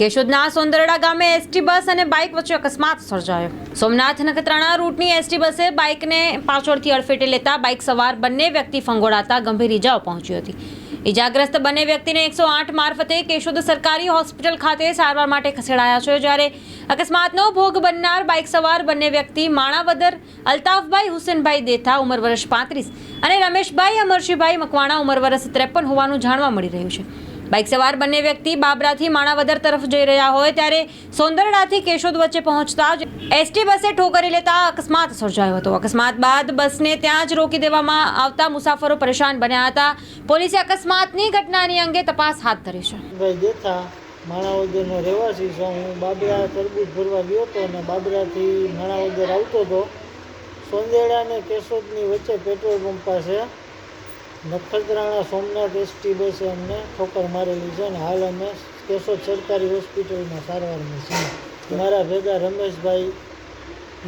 કેશોદના સોંદરડા ગામે ST bus અને bike વચ્ચે અકસ્માત સર્જાયો. સોમનાથ નખત્રાણા રૂટની એસટી બસે બાઇકને પાછળથી અડફેટે લેતા બાઇક સવાર બંને વ્યક્તિ ફંગોળાતા ગંભીર ઇજાઓ પહોંચી હતી. ઇજાગ્રસ્ત બંને વ્યક્તિને એકસો આઠ મારફતે કેશોદ સરકારી હોસ્પિટલ ખાતે સારવાર માટે ખસેડાયા છે, જ્યારે અકસ્માતનો ભોગ બનનાર બાઇક સવાર બંને વ્યક્તિ માણાવદર, અલ્તાફભાઈ હુસેનભાઈ દેથા, ઉંમર વર્ષ પાંત્રીસ અને રમેશભાઈ અમરશીભાઈ મકવાણા, ઉંમર વર્ષ ત્રેપન હોવાનું જાણવા મળી રહ્યું છે. બાઇક સવાર બંને વ્યક્તિ બાબરાથી માણાવદર તરફ જઈ રહ્યા હોય ત્યારે સોંદરડાથી કેશોદ વચ્ચે પહોંચતા જ એસટી બસે ઠોકરી લેતા અકસ્માત સર્જાયો હતો. અકસ્માત બાદ બસને ત્યાં જ રોકી દેવામાં આવતા મુસાફરો પરેશાન બન્યા હતા. પોલીસે અકસ્માતની ઘટનાની અંગે તપાસ હાથ ધરી છે. માણાવદરનો રહેવાસી છું. હું બાબરા તરબૂજ ભરવા ગયો હતો અને બાબરાથી માણાવદર આવતો હતો. સોંદેડા અને કેશોદની વચ્ચે પેટ્રોલ પંપ પાસે નખત્રાણા સોમનાથ એસટી બસે અમને ઠોકર મારેલી છે અને હાલ અમે કેશોદ સરકારી હોસ્પિટલમાં સારવારમાં છીએ. મારા ભેગા રમેશભાઈ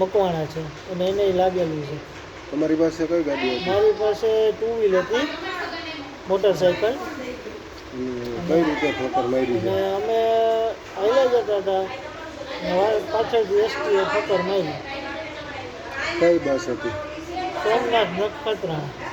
મકવાણા છે અને એને લાગેલું છે. તમારી પાસે કઈ ગાડી હતી? મારી પાસે ટુ વ્હીલ હતી મોટરસાઇકલ કઈ રીતે ઠોકર મારી છે? અમે આવ્યા જતા હતા પાછળથી એસટીએ ઠોકર મારી. કઈ બસ હતી? સોમનાથ નખત્રાણા.